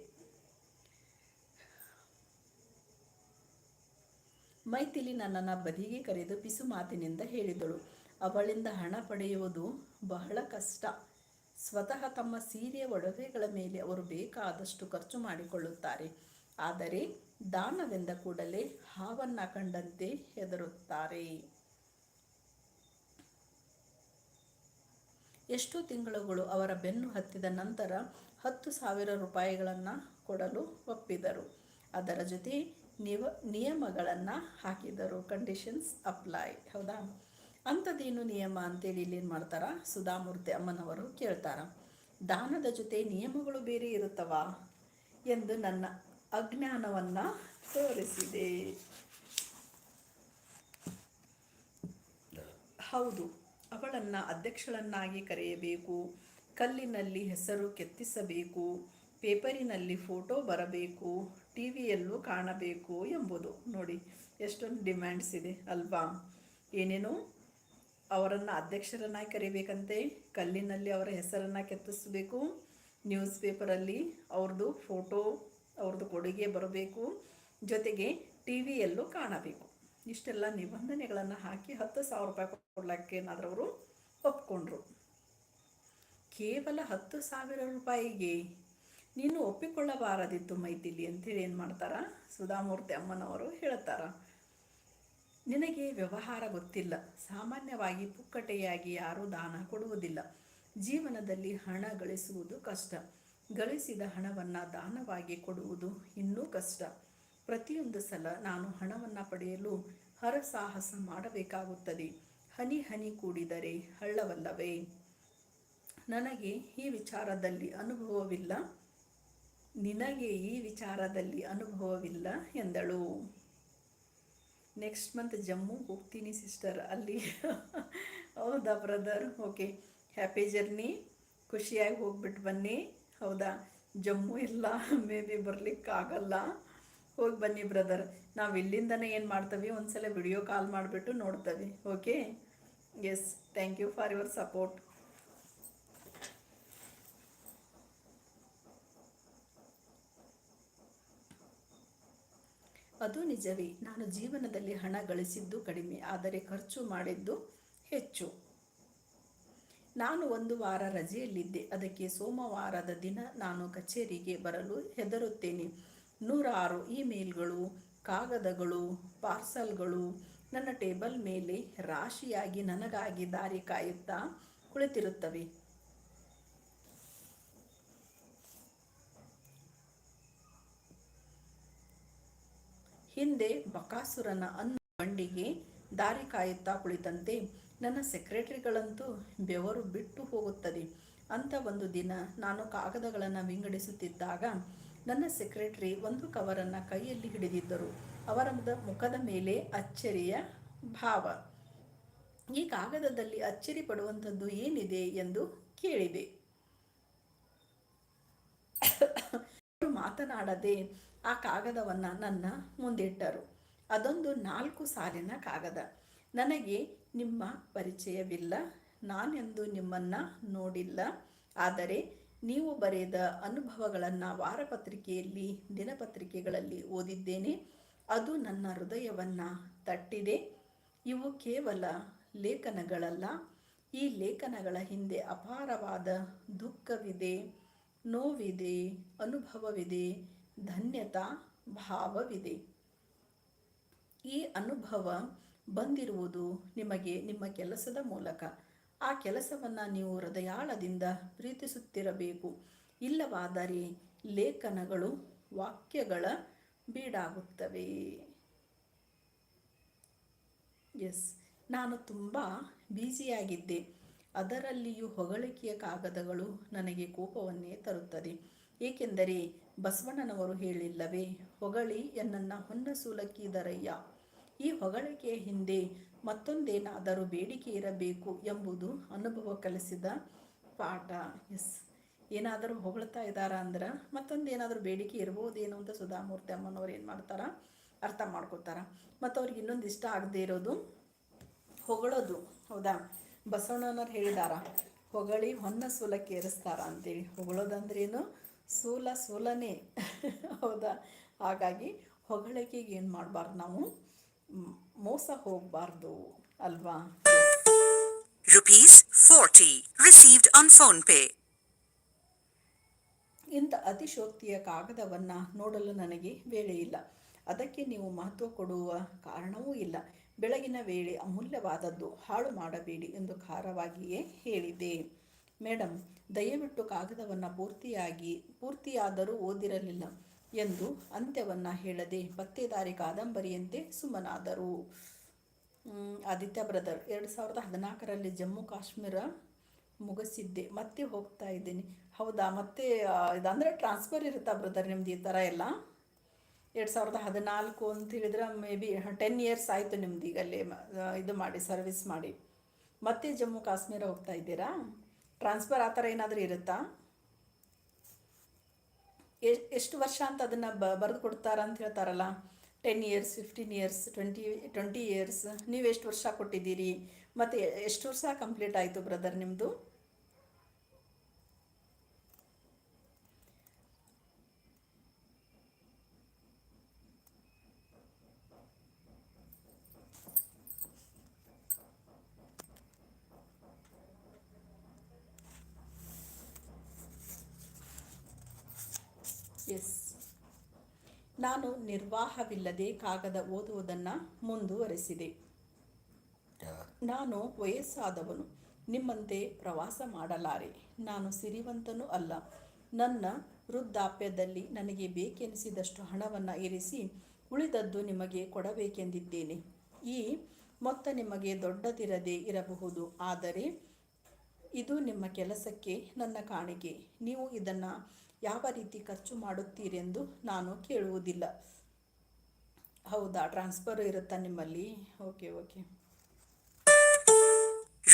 [SPEAKER 1] ಮೈಥಿಲಿ ನನ್ನನ್ನು ಬದಿಗೆ ಕರೆದು ಪಿಸು ಮಾತಿನಿಂದ ಹೇಳಿದಳು. ಅವಳಿಂದ ಹಣ ಪಡೆಯುವುದು ಬಹಳ ಕಷ್ಟ. ಸ್ವತಃ ತಮ್ಮ ಸೀರೆಯ ಒಡವೆಗಳ ಮೇಲೆ ಅವರು ಬೇಕಾದಷ್ಟು ಖರ್ಚು ಮಾಡಿಕೊಳ್ಳುತ್ತಾರೆ. ಆದರೆ ದಾನವೆಂದ ಕೂಡಲೇ ಹಾವನ್ನ ಕಂಡಂತೆ ಹೆದರುತ್ತಾರೆ. ಎಷ್ಟು ತಿಂಗಳುಗಳು ಅವರ ಬೆನ್ನು ಹತ್ತಿದ ನಂತರ ಹತ್ತು ಸಾವಿರ ರೂಪಾಯಿಗಳನ್ನು ಕೊಡಲು ಒಪ್ಪಿದರು. ಅದರ ಜೊತೆ ನಿವ, ನಿಯಮಗಳನ್ನು ಹಾಕಿದರು. ಕಂಡೀಷನ್ಸ್ ಅಪ್ಲೈ ಹೌದಾ? ಅಂಥದ್ದೇನು ನಿಯಮ ಅಂತೇಳಿ ಇಲ್ಲಿ ಏನು ಮಾಡ್ತಾರ? ಸುಧಾಮೂರ್ತಿ ಅಮ್ಮನವರು ಕೇಳ್ತಾರ. ದಾನದ ಜೊತೆ ನಿಯಮಗಳು ಬೇರೆ ಇರುತ್ತವ? ಎಂದು ನನ್ನ ಅಜ್ಞಾನವನ್ನು ತೋರಿಸಿದೆ. ಹೌದು, ಅವಳನ್ನು ಅಧ್ಯಕ್ಷಳನ್ನಾಗಿ ಕರೆಯಬೇಕು, ಕಲ್ಲಿನಲ್ಲಿ ಹೆಸರು ಕೆತ್ತಿಸಬೇಕು, ಪೇಪರಿನಲ್ಲಿ ಫೋಟೋ ಬರಬೇಕು ಟಿ ವಿಯಲ್ಲೂ ಕಾಣಬೇಕು ಎಂಬುದು. ನೋಡಿ, ಎಷ್ಟೊಂದು ಡಿಮ್ಯಾಂಡ್ಸ್ ಇದೆ ಅಲ್ವಾ? ಏನೇನೋ ಅವರನ್ನು ಅಧ್ಯಕ್ಷರನ್ನಾಗಿ ಕರಿಬೇಕಂತೆ. ಕಲ್ಲಿನಲ್ಲಿ ಅವರ ಹೆಸರನ್ನು ಕೆತ್ತಿಸಬೇಕು. ನ್ಯೂಸ್ ಪೇಪರಲ್ಲಿ ಅವ್ರದ್ದು ಫೋಟೋ ಅವ್ರದ್ದು ಕೊಡುಗೆ ಬರಬೇಕು. ಜೊತೆಗೆ ಟಿ ವಿಯಲ್ಲೂ ಕಾಣಬೇಕು. ಇಷ್ಟೆಲ್ಲ ನಿಬಂಧನೆಗಳನ್ನು ಹಾಕಿ ಹತ್ತು ಸಾವಿರ ರೂಪಾಯಿ ಕೊಡ್ಲಿಕ್ಕೆ ಏನಾದರೂ ಅವರು ಒಪ್ಕೊಂಡ್ರು. ಕೇವಲ ಹತ್ತು ಸಾವಿರ ರೂಪಾಯಿಗೆ ನೀನು ಒಪ್ಪಿಕೊಳ್ಳಬಾರದಿತ್ತು ಮೈಥಿಲಿ ಅಂತೇಳಿ ಏನು ಮಾಡ್ತಾರ? ಸುಧಾಮೂರ್ತಿ ಅಮ್ಮನವರು ಹೇಳ್ತಾರ ನಿನಗೆ ವ್ಯವಹಾರ ಗೊತ್ತಿಲ್ಲ. ಸಾಮಾನ್ಯವಾಗಿ ಪುಕ್ಕಟೆಯಾಗಿ ಯಾರೂ ದಾನ ಕೊಡುವುದಿಲ್ಲ. ಜೀವನದಲ್ಲಿ ಹಣ ಗಳಿಸುವುದು ಕಷ್ಟ. ಗಳಿಸಿದ ಹಣವನ್ನು ದಾನವಾಗಿ ಕೊಡುವುದು ಇನ್ನೂ ಕಷ್ಟ. ಪ್ರತಿಯೊಂದು ಸಲ ನಾನು ಹಣವನ್ನು ಪಡೆಯಲು ಹರಸಾಹಸ ಮಾಡಬೇಕಾಗುತ್ತದೆ. ಹನಿ ಹನಿ ಕೂಡಿದರೆ ಹಳ್ಳವಲ್ಲವೇ? ನನಗೆ ಈ ವಿಚಾರದಲ್ಲಿ ಅನುಭವವಿಲ್ಲ. ನಿನಗೆ ಈ ವಿಚಾರದಲ್ಲಿ ಅನುಭವವಿಲ್ಲ ಎಂದಳು. ನೆಕ್ಸ್ಟ್ ಮಂತ್ ಜಮ್ಮು ಹೋಗ್ತೀನಿ ಸಿಸ್ಟರ್ ಅಲ್ಲಿ. ಹೌದಾ ಬ್ರದರ್ ಓಕೆ ಹ್ಯಾಪಿ ಜರ್ನಿ ಖುಷಿಯಾಗಿ ಹೋಗ್ಬಿಟ್ಟು ಬನ್ನಿ. ಹೌದಾ? ಜಮ್ಮು ಇಲ್ಲ ಮೇ ಬಿ ಬರಲಿಕ್ಕಾಗಲ್ಲ. ಹೋಗಿ ಬನ್ನಿ ಬ್ರದರ್ ನಾವು ಇಲ್ಲಿಂದನೇ ಏನು ಮಾಡ್ತೀವಿ? ಒಂದ್ಸಲ ವಿಡಿಯೋ ಕಾಲ್ ಮಾಡಿಬಿಟ್ಟು ನೋಡ್ತೀವಿ. Okay yes thank you for your support ಅದು ನಿಜವೇ. ನಾನು ಜೀವನದಲ್ಲಿ ಹಣ ಗಳಿಸಿದ್ದು ಕಡಿಮೆ, ಆದರೆ ಖರ್ಚು ಮಾಡಿದ್ದು ಹೆಚ್ಚು. ನಾನು ಒಂದು ವಾರ ರಜೆಯಲ್ಲಿದ್ದೆ. ಅದಕ್ಕೆ ಸೋಮವಾರದ ದಿನ ನಾನು ಕಚೇರಿಗೆ ಬರಲು ಹೆದರುತ್ತೇನೆ. ನೂರಾರು ಇಮೇಲ್ಗಳು, ಕಾಗದಗಳು, ಪಾರ್ಸಲ್ಗಳು ನನ್ನ ಟೇಬಲ್ ಮೇಲೆ ರಾಶಿಯಾಗಿ ನನಗಾಗಿ ದಾರಿ ಕಾಯುತ್ತಾ ಕುಳಿತಿರುತ್ತವೆ. ಹಿಂದೆ ಬಕಾಸುರನ ಅನ್ನ ಬಂಡಿಗೆ ದಾರಿ ಕಾಯುತ್ತಾ ಕುಳಿತಂತೆ, ನನ್ನ ಸೆಕ್ರೆಟರಿಗಳಂತೂ ಬೆವರು ಬಿಟ್ಟು ಹೋಗುತ್ತದೆ. ಅಂತ ಒಂದು ದಿನ ನಾನು ಕಾಗದಗಳನ್ನು ವಿಂಗಡಿಸುತ್ತಿದ್ದಾಗ, ನನ್ನ ಸೆಕ್ರೆಟರಿ ಒಂದು ಕವರನ್ನು ಕೈಯಲ್ಲಿ ಹಿಡಿದಿದ್ದರು. ಅವರ ಮುಖದ ಮೇಲೆ ಅಚ್ಚರಿಯ ಭಾವ. ಈ ಕಾಗದದಲ್ಲಿ ಅಚ್ಚರಿ ಪಡುವಂಥದ್ದು ಏನಿದೆ ಎಂದು ಕೇಳಿದೆ. ಮಾತನಾಡದೆ ಆ ಕಾಗದವನ್ನು ನನ್ನ ಮುಂದಿಟ್ಟರು. ಅದೊಂದು ನಾಲ್ಕು ಸಾಲಿನ ಕಾಗದ. ನನಗೆ ನಿಮ್ಮ ಪರಿಚಯವಿಲ್ಲ, ನಾನೆಂದು ನಿಮ್ಮನ್ನು ನೋಡಿಲ್ಲ. ಆದರೆ ನೀವು ಬರೆದ ಅನುಭವಗಳನ್ನು ವಾರಪತ್ರಿಕೆಯಲ್ಲಿ, ದಿನಪತ್ರಿಕೆಗಳಲ್ಲಿ ಓದಿದ್ದೇನೆ. ಅದು ನನ್ನ ಹೃದಯವನ್ನು ತಟ್ಟಿದೆ. ಇವು ಕೇವಲ ಲೇಖನಗಳಲ್ಲ. ಈ ಲೇಖನಗಳ ಹಿಂದೆ ಅಪಾರವಾದ ದುಃಖವಿದೆ, ನೋವಿದೆ, ಅನುಭವವಿದೆ. ಧನ್ಯತಾ ಭಾವವಿದೆ. ಈ ಅನುಭವ ಬಂದಿರುವುದು ನಿಮಗೆ ನಿಮ್ಮ ಕೆಲಸದ ಮೂಲಕ. ಆ ಕೆಲಸವನ್ನು ನೀವು ಹೃದಯಾಳದಿಂದ ಪ್ರೀತಿಸುತ್ತಿರಬೇಕು. ಇಲ್ಲವಾದರೆ ಲೇಖನಗಳು, ವಾಕ್ಯಗಳ ಬೀಡಾಗುತ್ತವೆ. ಎಸ್, ನಾನು ತುಂಬ ಬ್ಯುಸಿಯಾಗಿದ್ದೆ. ಅದರಲ್ಲಿಯೂ ಹೊಗಳಿಕೆಯ ಕಾಗದಗಳು ನನಗೆ ಕೋಪವನ್ನೇ ತರುತ್ತದೆ. ಏಕೆಂದರೆ ಬಸವಣ್ಣನವರು ಹೇಳಿಲ್ಲವೇ? ಹೊಗಳಿ ಎನ್ನನ್ನ ಹೊನ್ನಸೂಲಕ್ಕಿದರಯ್ಯ ಈ ಹೊಗಳಿಕೆಯ ಹಿಂದೆ ಮತ್ತೊಂದೇನಾದರೂ ಬೇಡಿಕೆ ಇರಬೇಕು ಎಂಬುದು ಅನುಭವ ಕಲಿಸಿದ ಪಾಠ. ಎಸ್. ಏನಾದರೂ ಹೊಗಳ್ತಾ ಇದ್ದಾರ ಅಂದ್ರೆ ಮತ್ತೊಂದೇನಾದರೂ ಬೇಡಿಕೆ ಇರ್ಬೋದೇನೋ ಅಂತ ಸುಧಾಮೂರ್ತಿ ಅಮ್ಮನವ್ರು ಏನು ಮಾಡ್ತಾರ? ಅರ್ಥ ಮಾಡ್ಕೋತಾರ ಮತ್ತು ಅವ್ರಿಗೆ ಇನ್ನೊಂದು ಇಷ್ಟ ಆಗದೆ ಇರೋದು ಹೊಗಳೋದು. ಹೌದಾ? ಬಸವಣ್ಣನವ್ರು ಹೇಳಿದಾರ, ಹೊಗಳಿ ಹೊನ್ನ ಸೂಲಕ್ಕೆ ಏರಿಸ್ತಾರ ಅಂತೇಳಿ. ಹೊಗಳೋದಂದ್ರೇನು? ಸೂಲ ಸೂಲನೇ. ಹೌದಾ? ಹಾಗಾಗಿ ಹೊಗಳಿಕೆಗೆ ಏನು ಮಾಡಬಾರ್ದು ನಾವು? ಮೋಸ ಹೋಗಬಾರ್ದು ಅಲ್ವಾ?
[SPEAKER 2] Rupees forty received on PhonePe
[SPEAKER 1] ಇಂಥ ಅತಿಶೋಕ್ತಿಯ ಕಾಗದವನ್ನು ನೋಡಲು ನನಗೆ ವೇಳೆ ಇಲ್ಲ. ಅದಕ್ಕೆ ನೀವು ಮಹತ್ವ ಕೊಡುವ ಕಾರಣವೂ ಇಲ್ಲ. ಬೆಳಗಿನ ವೇಳೆ ಅಮೂಲ್ಯವಾದದ್ದು ಹಾಳು ಮಾಡಬೇಡಿ ಎಂದು ಖಾರವಾಗಿಯೇ ಹೇಳಿದೆ. ಮೇಡಮ್ ದಯವಿಟ್ಟು ಕಾಗದವನ್ನು ಪೂರ್ತಿಯಾಗಿ, ಪೂರ್ತಿಯಾದರೂ ಓದಿರಲಿಲ್ಲ ಎಂದು ಅಂತ್ಯವನ್ನು ಹೇಳದೆ ಪತ್ತೇದಾರಿ ಕಾದಂಬರಿಯಂತೆ ಸುಮ್ಮನಾದರು ಆದಿತ್ಯ ಬ್ರದರ್, ಎರಡು ಸಾವಿರದ ಹದಿನಾಲ್ಕರಲ್ಲಿ ಜಮ್ಮು ಕಾಶ್ಮೀರ ಮುಗಿಸಿದ್ದೆ. ಮತ್ತೆ ಹೋಗ್ತಾ ಇದ್ದೀನಿ. ಹೌದಾ? ಮತ್ತೆ ಇದಂದರೆ ಟ್ರಾನ್ಸ್ಫರ್ ಇರುತ್ತಾ ಬ್ರದರ್ ನಿಮ್ದು ಈ ಥರ ಎಲ್ಲ? ಎರಡು ಸಾವಿರದ ಹದಿನಾಲ್ಕು ಅಂತ ಹೇಳಿದ್ರೆ ಮೇ ಬಿ ಟೆನ್ ಇಯರ್ಸ್ ಆಯಿತು ನಿಮ್ದು ಈಗ ಅಲ್ಲಿ ಇದು ಮಾಡಿ ಸರ್ವಿಸ್ ಮಾಡಿ. ಮತ್ತೆ ಜಮ್ಮು ಕಾಶ್ಮೀರ ಹೋಗ್ತಾ ಇದ್ದೀರಾ? ಟ್ರಾನ್ಸ್ಫರ್ ಆ ಥರ ಏನಾದರೂ ಇರುತ್ತಾ? ಎಷ್ಟು ವರ್ಷ ಅಂತ ಅದನ್ನು ಬ, ಬರೆದು ಕೊಡ್ತಾರ ಅಂತ ಹೇಳ್ತಾರಲ್ಲ? Ten years fifteen years twenty twenty years ನೀವು ಎಷ್ಟು ವರ್ಷ ಕೊಟ್ಟಿದ್ದೀರಿ? ಮತ್ತು ಎಷ್ಟು ವರ್ಷ ಕಂಪ್ಲೀಟ್ ಆಯಿತು ಬ್ರದರ್ ನಿಮ್ಮದು ಎಸ್ ನಾನು ನಿರ್ವಾಹವಿಲ್ಲದೆ ಕಾಗದ ಓದುವುದನ್ನು ಮುಂದುವರೆಸಿದೆ. ನಾನು ವಯಸ್ಸಾದವನು ನಿಮ್ಮಂತೆ ಪ್ರವಾಸ ಮಾಡಲಾರೆ. ನಾನು ಸಿರಿವಂತನೂ ಅಲ್ಲ. ನನ್ನ ವೃದ್ಧಾಪ್ಯದಲ್ಲಿ ನನಗೆ ಬೇಕೆನಿಸಿದಷ್ಟು ಹಣವನ್ನು ಇರಿಸಿ ಉಳಿದದ್ದು ನಿಮಗೆ ಕೊಡಬೇಕೆಂದಿದ್ದೇನೆ. ಈ ಮೊತ್ತ ನಿಮಗೆ ದೊಡ್ಡದಿರದೇ ಇರಬಹುದು. ಆದರೆ ಇದು ನಿಮ್ಮ ಕೆಲಸಕ್ಕೆ ನನ್ನ ಕಾಣಿಕೆ. ನೀವು ಇದನ್ನು ಯಾವ ರೀತಿ ಖರ್ಚು ಮಾಡುತ್ತೀರೆಂದು ನಾನು ಕೇಳುವುದಿಲ್ಲ. ಹೌದಾ? ಟ್ರಾನ್ಸ್ಫರ್ ಇರುತ್ತಾ ನಿಮ್ಮಲ್ಲಿ? Okay okay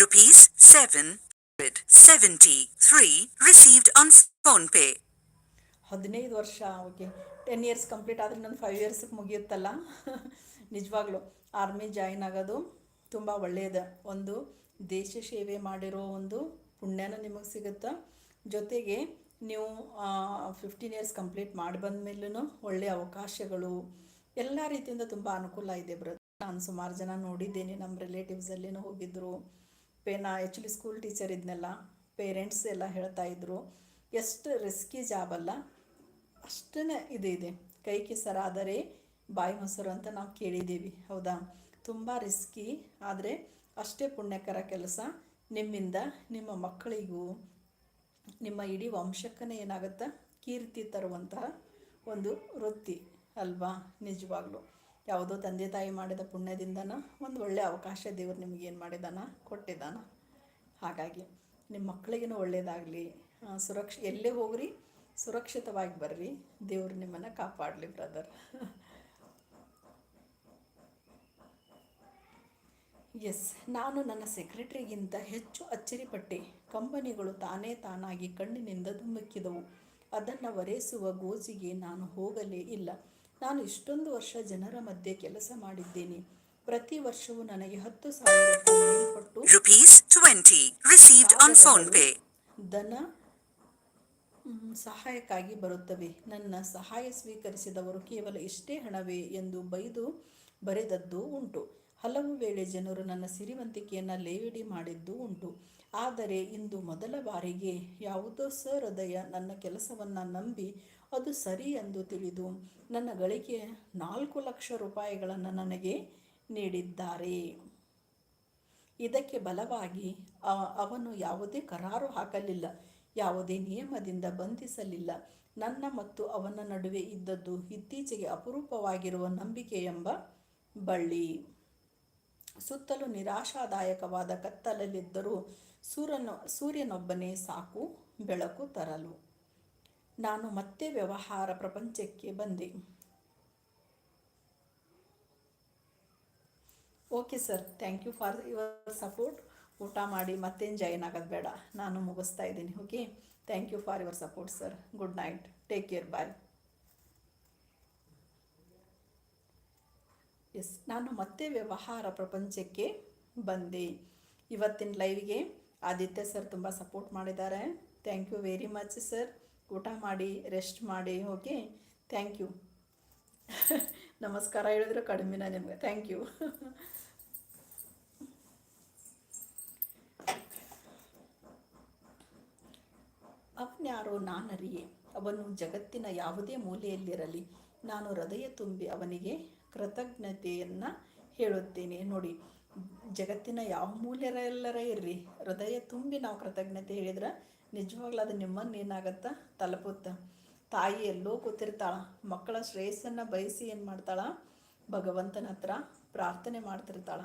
[SPEAKER 2] rupees seven seventy three received on PhonePe
[SPEAKER 1] ಹದಿನೈದು ವರ್ಷ ಓಕೆ ಟೆನ್ ಇಯರ್ಸ್ ಕಂಪ್ಲೀಟ್ ಆದರೆ ನನ್ನ ಫೈವ್ ಇಯರ್ಸ್ಗೆ ಮುಗಿಯುತ್ತಲ್ಲ? ನಿಜವಾಗ್ಲೂ ಆರ್ಮಿ ಜಾಯಿನ್ ಆಗೋದು ತುಂಬ ಒಳ್ಳೆಯದು ಒಂದು ದೇಶ ಸೇವೆ ಮಾಡಿರೋ ಒಂದು ಪುಣ್ಯನ ನಿಮಗೆ ಸಿಗುತ್ತೆ. ಜೊತೆಗೆ ನೀವು ಫಿಫ್ಟೀನ್ ಇಯರ್ಸ್ ಕಂಪ್ಲೀಟ್ ಮಾಡಿ ಬಂದ ಮೇಲೂ ಒಳ್ಳೆಯ ಅವಕಾಶಗಳು ಎಲ್ಲ ರೀತಿಯಿಂದ ತುಂಬ ಅನುಕೂಲ ಇದೆ ಬ್ರದರ್ ನಾನು ಸುಮಾರು ಜನ ನೋಡಿದ್ದೇನೆ ನಮ್ಮ ರಿಲೇಟಿವ್ಸಲ್ಲಿನೂ ಹೋಗಿದ್ದರು ಪೇ, ನಾ ಆ್ಯಕ್ಚುಲಿ ಸ್ಕೂಲ್ ಟೀಚರ್ ಇದ್ನೆಲ್ಲ ಪೇರೆಂಟ್ಸ್ ಎಲ್ಲ ಹೇಳ್ತಾ ಇದ್ರು. ಎಷ್ಟು ರಿಸ್ಕಿ ಜಾಬ್ ಅಲ್ಲ ಅಷ್ಟೇ ಇದು ಇದೆ. ಕೈ ಕೆಸರಾದರೆ ಬಾಯಿ ಮೊಸರು ಅಂತ ನಾವು ಕೇಳಿದ್ದೀವಿ, ಹೌದಾ? ತುಂಬ ರಿಸ್ಕಿ ಆದರೆ ಅಷ್ಟೇ ಪುಣ್ಯಕರ ಕೆಲಸ ನಿಮ್ಮಿಂದ, ನಿಮ್ಮ ಮಕ್ಕಳಿಗೂ ನಿಮ್ಮ ಇಡೀ ವಂಶಕ್ಕನೇ ಏನಾಗುತ್ತೆ? ಕೀರ್ತಿ ತರುವಂತಹ ಒಂದು ವೃತ್ತಿ ಅಲ್ವಾ? ನಿಜವಾಗ್ಲೂ. ಯಾವುದೋ ತಂದೆ ತಾಯಿ ಮಾಡಿದ ಪುಣ್ಯದಿಂದನ ಒಂದು ಒಳ್ಳೆಯ ಅವಕಾಶ ದೇವರು ನಿಮ್ಗೆ ಏನು ಮಾಡಿದಾನ? ಕೊಟ್ಟಿದ್ದಾನ ಹಾಗಾಗಿ ನಿಮ್ಮ ಮಕ್ಕಳಿಗೂ ಒಳ್ಳೆಯದಾಗಲಿ ಸುರಕ್ಷ, ಎಲ್ಲೇ ಹೋಗ್ರಿ, ಸುರಕ್ಷಿತವಾಗಿ ಬರ್ರಿ, ದೇವ್ರು ನಿಮ್ಮನ್ನು ಕಾಪಾಡಲಿ ಬ್ರದರ್ ಎಸ್ ನಾನು ನನ್ನ ಸೆಕ್ರೆಟರಿಗಿಂತ ಹೆಚ್ಚು ಅಚ್ಚರಿಪಟ್ಟೆ. ಕಂಪನಿಗಳು ತಾನೇ ತಾನಾಗಿ ಕಣ್ಣಿನಿಂದ ಧುಮುಕಿದವು. ಅದನ್ನು ಒರೆಸುವ ಗೋಜಿಗೆ ನಾನು ಹೋಗಲೇ ಇಲ್ಲ. ನಾನು ಇಷ್ಟೊಂದು ವರ್ಷ ಜನರ ಮಧ್ಯೆ ಕೆಲಸ ಮಾಡಿದ್ದೇನೆ. ಪ್ರತಿ ವರ್ಷವೂ ನನಗೆ ಹತ್ತು ಸಾವಿರ ಮೇಲ್ಪಟ್ಟು
[SPEAKER 2] 20 received on phone pay.
[SPEAKER 1] ಧನ ಸಹಾಯಕ್ಕಾಗಿ ಬರುತ್ತವೆ. ನನ್ನ ಸಹಾಯ ಸ್ವೀಕರಿಸಿದವರು ಕೇವಲ ಇಷ್ಟೇ ಹಣವೇ ಎಂದು ಬೈದು ಬರೆದದ್ದು ಉಂಟು. ಹಲವು ವೇಳೆ ಜನರು ನನ್ನ ಸಿರಿವಂತಿಕೆಯನ್ನು ಲೇವಿಡಿ ಮಾಡಿದ್ದು ಉಂಟು. ಆದರೆ ಇಂದು ಮೊದಲ ಬಾರಿಗೆ ಯಾವುದೋ ಸಹೃದಯ ನನ್ನ ಕೆಲಸವನ್ನು ನಂಬಿ ಅದು ಸರಿ ಎಂದು ತಿಳಿದು ನನ್ನ ಗಳಿಕೆ ನಾಲ್ಕು ಲಕ್ಷ ರೂಪಾಯಿಗಳನ್ನು ನನಗೆ ನೀಡಿದ್ದಾರೆ. ಇದಕ್ಕೆ ಬಲವಾಗಿ ಅವನು ಯಾವುದೇ ಕರಾರು ಹಾಕಲಿಲ್ಲ, ಯಾವುದೇ ನಿಯಮದಿಂದ ಬಂಧಿಸಲಿಲ್ಲ. ನನ್ನ ಮತ್ತು ಅವನ ನಡುವೆ ಇದ್ದದ್ದು ಇತ್ತೀಚೆಗೆ ಅಪರೂಪವಾಗಿರುವ ನಂಬಿಕೆ ಎಂಬ ಬಳ್ಳಿ. ಸುತ್ತಲೂ ನಿರಾಶಾದಾಯಕವಾದ ಕತ್ತಲಲ್ಲಿದ್ದರೂ ಸೂರ್ಯನ ಸೂರ್ಯನೊಬ್ಬನೇ ಸಾಕು ಬೆಳಕು ತರಲು. ನಾನು ಮತ್ತೆ ವ್ಯವಹಾರ ಪ್ರಪಂಚಕ್ಕೆ ಬಂದೆ. Okay sir, thank you for your support. ಊಟ ಮಾಡಿ ಮತ್ತೇನು ಜಾಯಿನ್ ಆಗೋದು ಬೇಡ. ನಾನು ಮುಗಿಸ್ತಾ ಇದ್ದೀನಿ, okay? Thank you for your support sir. Good night. Take care. Bye. Yes, ನಾನು ಮತ್ತೆ ವ್ಯವಹಾರ ಪ್ರಪಂಚಕ್ಕೆ ಬಂದೆ. ಇವತ್ತಿನ ಲೈವ್ಗೆ ಆದಿತ್ಯ ಸರ್ ತುಂಬ ಸಪೋರ್ಟ್ ಮಾಡಿದ್ದಾರೆ. Thank you very much sir ಊಟ ಮಾಡಿ ರೆಸ್ಟ್ ಮಾಡಿ ಓಕೆ ಥ್ಯಾಂಕ್ ಯು ನಮಸ್ಕಾರ ಹೇಳಿದ್ರು ಕಡಿಮೆನ ನಿಮಗೆ. ಥ್ಯಾಂಕ್ ಯು ಅವನ್ಯಾರೋ ನಾನರಿಯೆ? ಅವನು ಜಗತ್ತಿನ ಯಾವುದೇ ಮೂಲೆಯಲ್ಲಿರಲಿ. ನಾನು ಹೃದಯ ತುಂಬಿ ಅವನಿಗೆ ಕೃತಜ್ಞತೆಯನ್ನು ಹೇಳುತ್ತೇನೆ. ನೋಡಿ, ಜಗತ್ತಿನ ಯಾವ ಮೂಲೆಯರೆಲ್ಲರ ಇರ್ರಿ, ಹೃದಯ ತುಂಬಿ ನಾವು ಕೃತಜ್ಞತೆ ಹೇಳಿದ್ರೆ ನಿಜವಾಗ್ಲೂ ಅದು ನಿಮ್ಮನ್ನು ಏನಾಗತ್ತ? ತಲುಪುತ್ತ? ತಾಯಿ ಎಲ್ಲೋ ಕೂತಿರ್ತಾಳ, ಮಕ್ಕಳ ಶ್ರೇಯಸ್ಸನ್ನು ಬಯಸಿ ಏನು ಮಾಡ್ತಾಳ? ಭಗವಂತನ ಹತ್ರ ಪ್ರಾರ್ಥನೆ ಮಾಡ್ತಿರ್ತಾಳ.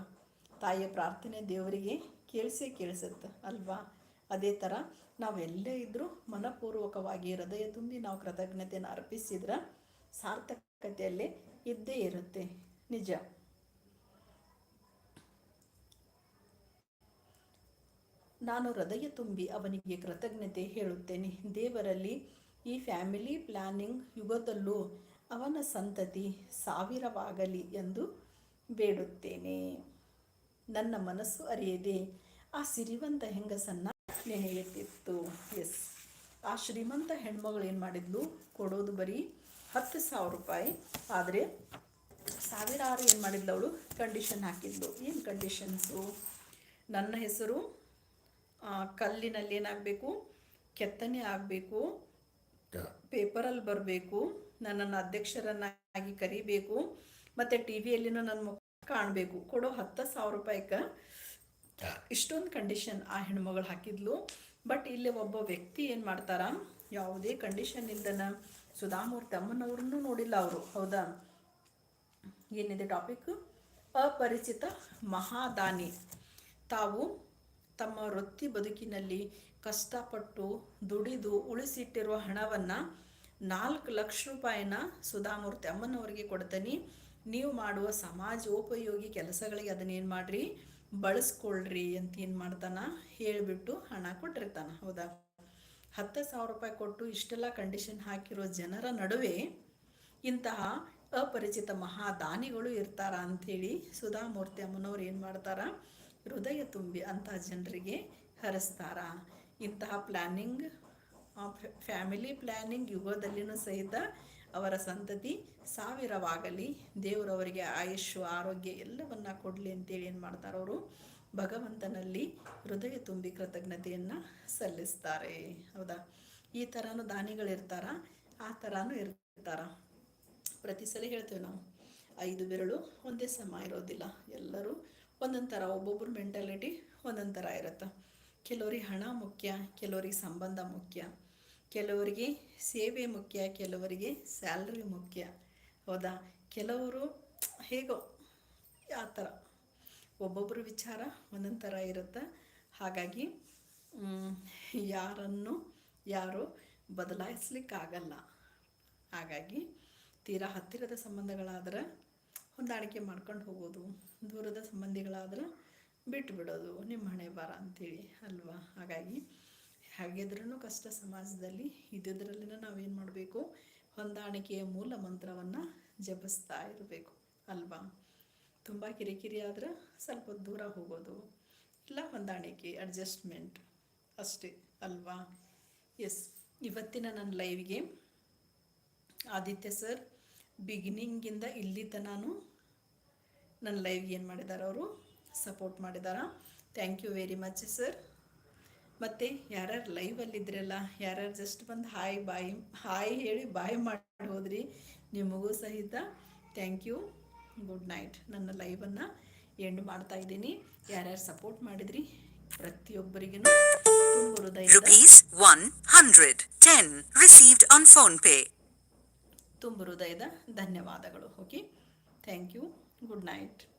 [SPEAKER 1] ತಾಯಿಯ ಪ್ರಾರ್ಥನೆ ದೇವರಿಗೆ ಕೇಳಿಸಿ ಕೇಳಿಸುತ್ತೆ, ಅಲ್ವಾ? ಅದೇ ಥರ ನಾವೆಲ್ಲೇ ಇದ್ದರೂ ಮನಪೂರ್ವಕವಾಗಿ ಹೃದಯ ತುಂಬಿ ನಾವು ಕೃತಜ್ಞತೆಯನ್ನು ಅರ್ಪಿಸಿದ್ರೆ ಸಾರ್ಥಕತೆಯಲ್ಲೇ ಇದ್ದೇ ಇರುತ್ತೆ. ನಿಜ. ನಾನು ಹೃದಯ ತುಂಬಿ ಅವನಿಗೆ ಕೃತಜ್ಞತೆ ಹೇಳುತ್ತೇನೆ. ದೇವರಲ್ಲಿ ಈ ಫ್ಯಾಮಿಲಿ ಪ್ಲಾನಿಂಗ್ ಯುಗದಲ್ಲೂ ಅವನ ಸಂತತಿ ಸಾವಿರವಾಗಲಿ ಎಂದು ಬೇಡುತ್ತೇನೆ. ನನ್ನ ಮನಸ್ಸು ಅರಿಯದೆ ಆ ಸಿರಿವಂತ ಹೆಂಗಸನ್ನ ನೆನೆಯುತ್ತಿತ್ತು ಎಸ್. ಆ ಶ್ರೀಮಂತ ಹೆಣ್ಮಗಳು ಏನು ಮಾಡಿದ್ಲು? ಕೊಡೋದು ಬರೀ ಹತ್ತು ಸಾವಿರ ರೂಪಾಯಿ. ಆದರೆ ಸಾವಿರಾರು ಏನು ಮಾಡಿದ್ಲು ಅವಳು? ಕಂಡೀಷನ್ ಹಾಕಿದ್ಲು. ಏನು ಕಂಡೀಷನ್ಸು ನನ್ನ ಹೆಸರು ಕಲ್ಲಿನಲ್ಲಿ ಏನಾಗಬೇಕು? ಕೆತ್ತನೆ ಆಗಬೇಕು. ಪೇಪರಲ್ಲಿ ಬರಬೇಕು. ನನ್ನನ್ನು ಅಧ್ಯಕ್ಷರನ್ನಾಗಿ ಕರಿಬೇಕು. ಮತ್ತು ಟಿ ವಿಯಲ್ಲಿನೂ ನನ್ನ ಮುಖ ಕಾಣಬೇಕು. ಕೊಡೋ ಹತ್ತು ಸಾವಿರ ರೂಪಾಯಿಗೆ ಇಷ್ಟೊಂದು ಕಂಡೀಷನ್ ಆ ಹೆಣ್ಮಗಳು ಹಾಕಿದ್ಲು. ಬಟ್ ಇಲ್ಲಿ ಒಬ್ಬ ವ್ಯಕ್ತಿ ಏನು ಮಾಡ್ತಾರ? ಯಾವುದೇ ಕಂಡೀಷನ್ ಇಲ್ದನ ಸುಧಾಮೂರ್ತಿ ಅಮ್ಮನವ್ರನ್ನೂ ನೋಡಿಲ್ಲ ಅವರು. ಹೌದಾ? ಏನಿದೆ ಟಾಪಿಕ್ ಅಪರಿಚಿತ ಮಹಾದಾನಿ. ತಾವು ತಮ್ಮ ವೃತ್ತಿ ಬದುಕಿನಲ್ಲಿ ಕಷ್ಟಪಟ್ಟು ದುಡಿದು ಉಳಿಸಿಟ್ಟಿರುವ ಹಣವನ್ನು ನಾಲ್ಕು ಲಕ್ಷ ರೂಪಾಯಿನ ಸುಧಾಮೂರ್ತಿ ಅಮ್ಮನವರಿಗೆ ಕೊಡ್ತೀನಿ. ನೀವು ಮಾಡುವ ಸಮಾಜೋಪಯೋಗಿ ಕೆಲಸಗಳಿಗೆ ಅದನ್ನೇನು ಮಾಡಿರಿ? ಬಳಸ್ಕೊಳ್ರಿ ಅಂತ ಏನು ಮಾಡ್ತಾನ? ಹೇಳಿಬಿಟ್ಟು ಹಣ ಕೊಟ್ಟಿರ್ತಾನ. ಹೌದಾ? ಹತ್ತು ಸಾವಿರ ರೂಪಾಯಿ ಕೊಟ್ಟು ಇಷ್ಟೆಲ್ಲ ಕಂಡೀಷನ್ ಹಾಕಿರೋ ಜನರ ನಡುವೆ ಇಂತಹ ಅಪರಿಚಿತ ಮಹಾದಾನಿಗಳು ಇರ್ತಾರ ಅಂಥೇಳಿ ಸುಧಾಮೂರ್ತಿ ಅಮ್ಮನವ್ರು ಏನು ಮಾಡ್ತಾರ? ಹೃದಯ ತುಂಬಿ ಅಂತಹ ಜನರಿಗೆ ಹರಿಸ್ತಾರ. ಇಂತಹ ಪ್ಲ್ಯಾನಿಂಗ್ ಫ್ಯಾಮಿಲಿ ಪ್ಲ್ಯಾನಿಂಗ್ ಯುಗದಲ್ಲಿನೂ ಸಹಿತ ಅವರ ಸಂತತಿ ಸಾವಿರವಾಗಲಿ. ದೇವರವರಿಗೆ ಆಯುಷ್ಯು ಆರೋಗ್ಯ ಎಲ್ಲವನ್ನ ಕೊಡಲಿ ಅಂತೇಳಿ ಏನು ಮಾಡ್ತಾರೆ ಅವರು? ಭಗವಂತನಲ್ಲಿ ಹೃದಯ ತುಂಬಿ ಕೃತಜ್ಞತೆಯನ್ನು ಸಲ್ಲಿಸ್ತಾರೆ. ಹೌದಾ? ಈ ಥರನೂ ದಾನಿಗಳಿರ್ತಾರ, ಆ ಥರನೂ ಇರ್ತಾರ. ಪ್ರತಿ ಸಲ ಹೇಳ್ತೇವೆ ನಾವು, ಐದು ಬೆರಳು ಒಂದೇ ಸಮ ಇರೋದಿಲ್ಲ. ಎಲ್ಲರೂ ಒಂದೊಂದು ಥರ ಒಬ್ಬೊಬ್ಬರ ಮೆಂಟಾಲಿಟಿ ಒಂದೊಂದು ಥರ ಇರುತ್ತೆ. ಕೆಲವರಿಗೆ ಹಣ ಮುಖ್ಯ, ಕೆಲವರಿಗೆ ಸಂಬಂಧ ಮುಖ್ಯ, ಕೆಲವರಿಗೆ ಸೇವೆ ಮುಖ್ಯ, ಕೆಲವರಿಗೆ ಸ್ಯಾಲ್ರಿ ಮುಖ್ಯ. ಹೌದಾ? ಕೆಲವರು ಹೇಗೋ, ಆ ಥರ ಒಬ್ಬೊಬ್ಬರ ವಿಚಾರ ಒಂದೊಂದು ಥರ ಇರುತ್ತೆ. ಹಾಗಾಗಿ ಯಾರನ್ನು ಯಾರು ಬದಲಾಯಿಸ್ಲಿಕ್ಕಾಗಲ್ಲ. ಹಾಗಾಗಿ, ತೀರಾ ಹತ್ತಿರದ ಸಂಬಂಧಗಳಾದ್ರೆ ಹೊಂದಾಣಿಕೆ ಮಾಡ್ಕೊಂಡು ಹೋಗೋದು, ದೂರದ ಸಂಬಂಧಿಗಳಾದ್ರೆ ಬಿಟ್ಟು ಬಿಡೋದು ನಿಮ್ಮ ಹಣೆ ಬಾರ ಅಂತೇಳಿ ಅಲ್ವಾ? ಹಾಗಾಗಿ ಹಾಗಿದ್ರೂ ಕಷ್ಟ ಸಮಾಜದಲ್ಲಿ, ಇದ್ದಿದ್ರಲ್ಲಿನ ನಾವೇನು ಮಾಡಬೇಕು? ಹೊಂದಾಣಿಕೆಯ ಮೂಲ ಮಂತ್ರವನ್ನು ಜಪಿಸ್ತಾ ಇರಬೇಕು, ಅಲ್ವಾ? ತುಂಬ ಕಿರಿಕಿರಿ ಆದ್ರೆ ಸ್ವಲ್ಪ ದೂರ ಹೋಗೋದು. ಇಲ್ಲ, ಹೊಂದಾಣಿಕೆ ಅಡ್ಜಸ್ಟ್ಮೆಂಟ್ ಅಷ್ಟೇ ಅಲ್ವಾ? ಎಸ್ ಇವತ್ತಿನ ನನ್ನ ಲೈವ್ಗೆ ಆದಿತ್ಯ ಸರ್ ಬಿಗಿನಿಂಗಿಂದ ಇಲ್ಲಿ ತನಾನು ನನ್ನ ಲೈವ್ಗೆ ಏನು ಮಾಡಿದ್ದಾರೆ ಅವರು? ಸಪೋರ್ಟ್ ಮಾಡಿದಾರ. Thank you very much sir ಮತ್ತು ಯಾರ್ಯಾರು ಲೈವಲ್ಲಿದ್ರಲ್ಲ ಯಾರ್ಯಾರು ಜಸ್ಟ್ ಬಂದು ಹಾಯ್ ಬಾಯ್ ಹಾಯ್ ಹೇಳಿ ಬಾಯ್ ಮಾಡಿ ಹೋದ್ರಿ, ನಿಮಗೂ ಸಹಿತ ಥ್ಯಾಂಕ್ ಯು ಗುಡ್ ನೈಟ್ ನನ್ನ ಲೈವನ್ನು ಎಂಡ್ ಮಾಡ್ತಾ ಇದ್ದೀನಿ. ಯಾರ್ಯಾರು ಸಪೋರ್ಟ್ ಮಾಡಿದ್ರಿ? ಪ್ರತಿಯೊಬ್ಬರಿಗೂ ತುಂಬ ಹೃದಯದ
[SPEAKER 2] Rupees 110 received on PhonePe.
[SPEAKER 1] ತುಂಬ ಹೃದಯದ ಧನ್ಯವಾದಗಳು. Okay thank you good night